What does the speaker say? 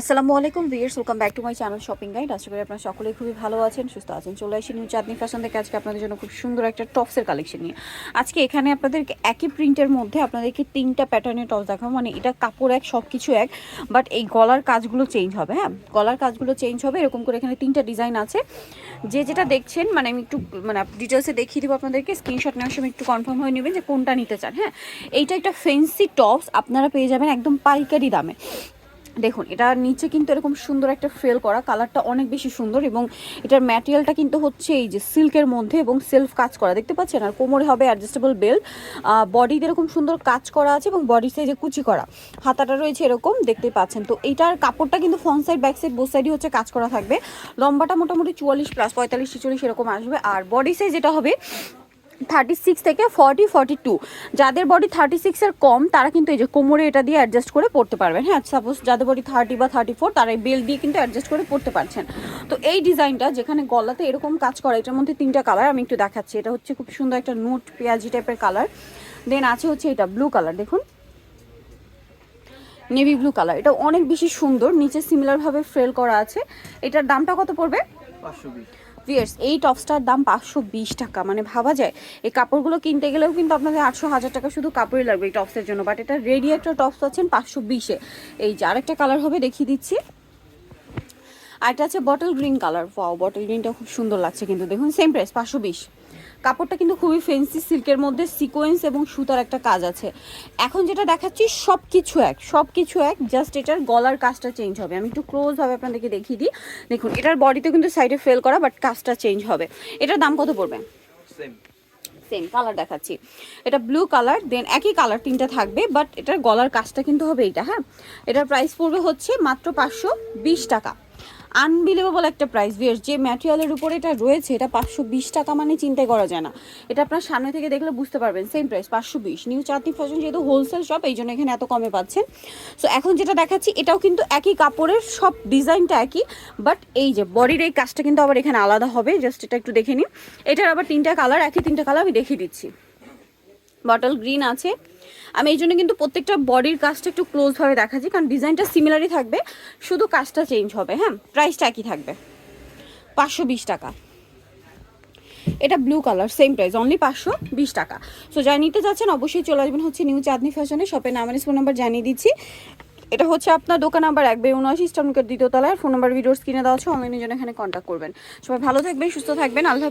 আসসালামু আলাইকুম viewers welcome back to my channel shopping guide. আশা করি আপনারা সকলেই খুবই ভালো আছেন, সুস্থ আছেন। চলে আসি নিউ চাঁদনি ফ্যাশন থেকে। আজকে আপনাদের জন্য খুব সুন্দর একটা টপসের কালেকশন নিয়ে। আজকে এখানে আপনাদেরকে একই প্রিন্টের মধ্যে আপনাদেরকে তিনটা প্যাটার্নের টপস দেখাবো। মানে এটা কাপড় এক সব কিছু এক বাট এই গলার কাজগুলো চেঞ্জ হবে হ্যাঁ? গলার কাজগুলো চেঞ্জ হবে, এরকম করে এখানে তিনটা ডিজাইন আছে। যে যেটা দেখছেন মানে আমি একটু মানে ডিটেলসে দেখিয়ে দেবো আপনাদেরকে। স্ক্রিনশট নেওয়ার সময় একটু কনফার্ম হয়ে নেবেন যে কোনটা নিতে চান হ্যাঁ? এইটা একটা ফেন্সি টপস আপনারা পেয়ে যাবেন একদম পাইকারি দামে। দেখুন, এটা নিচে কিন্তু এরকম সুন্দর একটা ফেল করা কালারটা অনেক বেশি সুন্দর এবং এটার ম্যাটেরিয়ালটা কিন্তু হচ্ছে এই যে সিল্কের মধ্যে এবং সেলফ কাজ করা। দেখতে পাচ্ছেন? আর কোমরে হবে অ্যাডজাস্টেবল বেল্ট বডিতে এরকম সুন্দর কাজ করা আছে এবং বডি সাইজে কুচি করা। হাতাটা রয়েছে এরকম, দেখতে পাচ্ছেন? তো এটার কাপড়টা কিন্তু front side back side both সাইডই হচ্ছে কাজ করা থাকবে। লম্বাটা মোটামুটি চুয়াল্লিশ প্লাস পঁয়তাল্লিশ, ছিচল্লিশ এরকম আসবে। আর বডি সাইজ যেটা হবে থার্টি সিক্স থেকে ফর্টি ফর্টি টু যাদের বডি থার্টি সিক্সের কম, তারা কিন্তু এই যে কোমরে এটা দিয়ে অ্যাডজাস্ট করে পড়তে পারবেন। হ্যাঁ সাপোজ যাদের বডি থার্টি বা থার্টি ফোর তারা এই বেল দিয়ে কিন্তু অ্যাডজাস্ট করে পড়তে পারছেন। তো এই ডিজাইনটা যেখানে গলাতে এরকম কাজ করা, এটার মধ্যে তিনটা কালার আমি একটু দেখাচ্ছি। এটা হচ্ছে খুব সুন্দর একটা নোট পেঁয়াজি টাইপের কালার দেন আছে হচ্ছে এটা ব্লু কালার দেখুন। নেভি ব্লু কালার এটা অনেক বেশি সুন্দর, নিচে সিমিলারভাবে ফ্রেল করা আছে। এটার দামটা কত পড়বে? পাঁচশো বিশ। ভিয়ার্স এই টপসটার দাম পাঁচশো বিশ টাকা। মানে ভাবা যায়, এই কাপড়গুলো কিনতে গেলেও কিন্তু আপনাদের আটশো হাজার টাকা শুধু কাপড়ই লাগবে এই টপসের জন্য। বাট এটা রেডি একটা টপস আছেন পাঁচশো বিশে। এই যে আরেকটা কালার হবে, দেখিয়ে দিচ্ছি। আর এটা আছে bottle green colour wow bottle গ্রিনটা খুব সুন্দর লাগছে কিন্তু। দেখুন সেম প্রাইস পাঁচশো বিশ। কাপড়টা কিন্তু খুবই ফেন্সি সিল্কের মধ্যে সিকোয়েন্স এবং সুতার একটা কাজ আছে। এখন যেটা দেখাচ্ছি সব কিছু এক সব কিছু এক জাস্ট এটার গলার কাজটা চেঞ্জ হবে। আমি একটু ক্লোজভাবে আপনাদেরকে দেখিয়ে দিই। দেখুন এটার বডিতে কিন্তু সাইডে ফেল করা বাট কাজটা চেঞ্জ হবে। এটার দাম কত পড়বে? সেম সেম কালার দেখাচ্ছি। এটা ব্লু কালার দেন একই কালার তিনটা থাকবে বাট এটার গলার কাজটা কিন্তু হবে এইটা হ্যাঁ? এটার প্রাইস পড়বে হচ্ছে মাত্র পাঁচশো বিশ টাকা। আনবিলিভেবল একটা প্রাইস বিয়ার যে ম্যাটেরিয়ালের উপরে এটা রয়েছে, এটা পাঁচশো বিশ টাকা মানে চিন্তাই করা যায় না। এটা আপনার সামনে থেকে দেখলে বুঝতে পারবেন সেম প্রাইস পাঁচশো বিশ। নিউ চাঁদনি ফ্যাশন যেহেতু হোলসেল শপ এই জন্য এখানে এত কমে পাচ্ছেন। সো এখন যেটা দেখাচ্ছি, এটাও কিন্তু একই কাপড়ের, সব ডিজাইনটা একই। বাট এই যে বডির এই কাজটা কিন্তু আবার এখানে আলাদা হবে জাস্ট এটা একটু দেখে নিন এটার আবার তিনটা কালার একই তিনটা কালার আমি দেখিয়ে দিচ্ছি। বটল গ্রিন আছে। আমি এই জন্য কিন্তু প্রত্যেকটা বডির কাজটা একটু ক্লোজভাবে দেখাচ্ছি, কারণ ডিজাইনটা সিমিলারই থাকবে, শুধু কাজটা চেঞ্জ হবে হ্যাঁ? প্রাইসটা একই থাকবে। পাঁচশো বিশ টাকা। এটা blue colour same price only পাঁচশো বিশ টাকা। সো যাই নিতে যাচ্ছেন, অবশ্যই চলে আসবেন হচ্ছে নিউ চাঁদনি ফ্যাশনে শপের নাম ফোন নাম্বার জানিয়ে দিচ্ছি। এটা হচ্ছে আপনার দোকান নাম্বার এক, বে উনআশি স্টাউনকের দ্বিতীয় তলায়। ফোন নাম্বার ভিডিওস কিনে দেওয়া আছে অনলাইনের জন্য এখানে কন্ট্যাক্ট করবেন। সবাই ভালো থাকবেন, সুস্থ থাকবেন, আল্লাহ।